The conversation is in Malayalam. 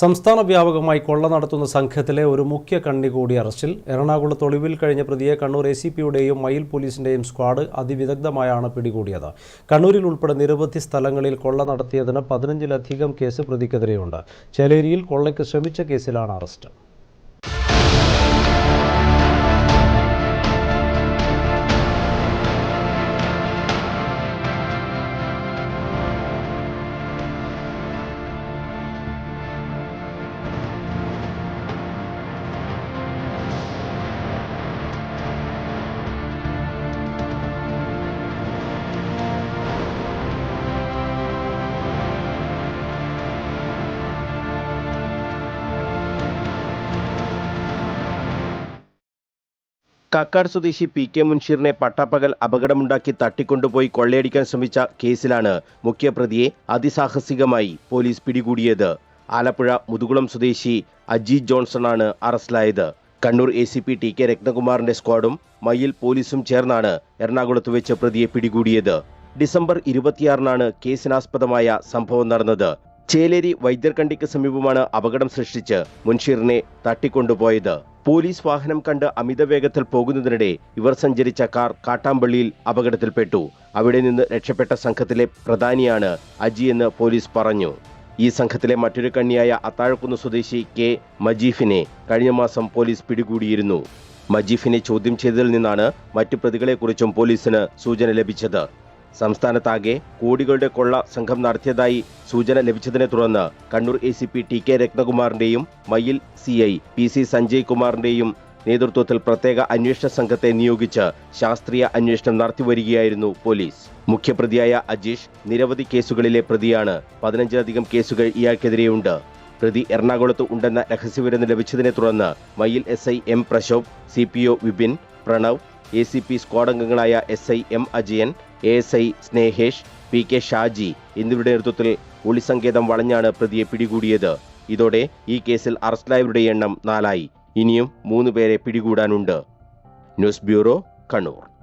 സംസ്ഥാന വ്യാപകമായി കൊള്ള നടത്തുന്ന സംഘത്തിലെ ഒരു മുഖ്യ കണ്ണി കൂടി അറസ്റ്റിൽ. എറണാകുളത്ത് ഒളിവിൽ കഴിഞ്ഞ പ്രതിയെ കണ്ണൂർ എ സി പിയുടെയും മയിൽ പോലീസിന്റെയും സ്ക്വാഡ് അതിവിദഗ്ധമായാണ് പിടികൂടിയത്. കണ്ണൂരിൽ ഉൾപ്പെടെ നിരവധി സ്ഥലങ്ങളിൽ കൊള്ള നടത്തിയതിന് പതിനഞ്ചിലധികം കേസ് പ്രതിക്കെതിരെയുണ്ട്. ചേലേരിയിൽ കൊള്ളയ്ക്ക് ശ്രമിച്ച കേസിലാണ് അറസ്റ്റ്. കക്കാട് സ്വദേശി പി കെ മുൻഷീറിനെ പട്ടാപ്പകൽ അപകടമുണ്ടാക്കി തട്ടിക്കൊണ്ടുപോയി കൊള്ളയടിക്കാൻ ശ്രമിച്ച കേസിലാണ് മുഖ്യപ്രതിയെ അതിസാഹസികമായി പോലീസ് പിടികൂടിയത്. ആലപ്പുഴ മുതുകുളം സ്വദേശി അജീത് ജോൺസണാണ് അറസ്റ്റിലായത്. Kannur A C P T K രത്നകുമാറിന്റെ സ്ക്വാഡും മയിൽ പോലീസും ചേർന്നാണ് എറണാകുളത്ത് വെച്ച് പ്രതിയെ പിടികൂടിയത്. ഡിസംബർ ഇരുപത്തിയാറിനാണ് കേസിനാസ്പദമായ സംഭവം നടന്നത്. ചേലേരി വൈദ്യർകണ്ടിക്ക് സമീപമാണ് അപകടം സൃഷ്ടിച്ച് മുൻഷീറിനെ തട്ടിക്കൊണ്ടുപോയത്. പോലീസ് വാഹനം കണ്ട് അമിത വേഗത്തിൽ പോകുന്നതിനിടെ ഇവർ സഞ്ചരിച്ച കാർ കാട്ടാമ്പള്ളിയിൽ അപകടത്തിൽപ്പെട്ടു. അവിടെ നിന്ന് രക്ഷപ്പെട്ട സംഘത്തിലെ പ്രധാനിയാണ് അജി എന്ന് പോലീസ് പറഞ്ഞു. ഈ സംഘത്തിലെ മറ്റൊരു കണ്ണിയായ അത്താഴക്കുന്ന് സ്വദേശി കെ മജീഫിനെ കഴിഞ്ഞ മാസം പോലീസ് പിടികൂടിയിരുന്നു. മജീഫിനെ ചോദ്യം ചെയ്തതിൽ നിന്നാണ് മറ്റു പ്രതികളെക്കുറിച്ചും പോലീസിന് സൂചന ലഭിച്ചത്. സംസ്ഥാനത്താകെ കോടികളുടെ കൊള്ള സംഘം നടത്തിയതായി സൂചന ലഭിച്ചതിനെ തുടർന്ന് Kannur A C P T K രത്നകുമാറിന്റെയും Mayyil C I P C Sanjay കുമാറിന്റെയും നേതൃത്വത്തിൽ പ്രത്യേക അന്വേഷണ സംഘത്തെ നിയോഗിച്ച് ശാസ്ത്രീയ അന്വേഷണം നടത്തിവരികയായിരുന്നു പോലീസ്. മുഖ്യപ്രതിയായ അജീഷ് നിരവധി കേസുകളിലെ പ്രതിയാണ്. പതിനഞ്ചിലധികം കേസുകൾ ഇയാൾക്കെതിരെയുണ്ട്. പ്രതി എറണാകുളത്ത് ഉണ്ടെന്ന രഹസ്യവിവരം ലഭിച്ചതിനെ തുടർന്ന് Mayyil S I M Prashobh C P O Vipin Pranav A C P squad അംഗങ്ങളായ S I M Ajayan S I Snehesh P K Shaji എന്നിവരുടെ നേതൃത്വത്തിൽ ഒളിസങ്കേതം വളഞ്ഞാണ് പ്രതിയെ പിടികൂടിയത്. ഇതോടെ ഈ കേസിൽ അറസ്റ്റിലായവരുടെ എണ്ണം നാലായി. ഇനിയും മൂന്ന് പേരെ പിടികൂടാനുണ്ട്. News bureau Kannur.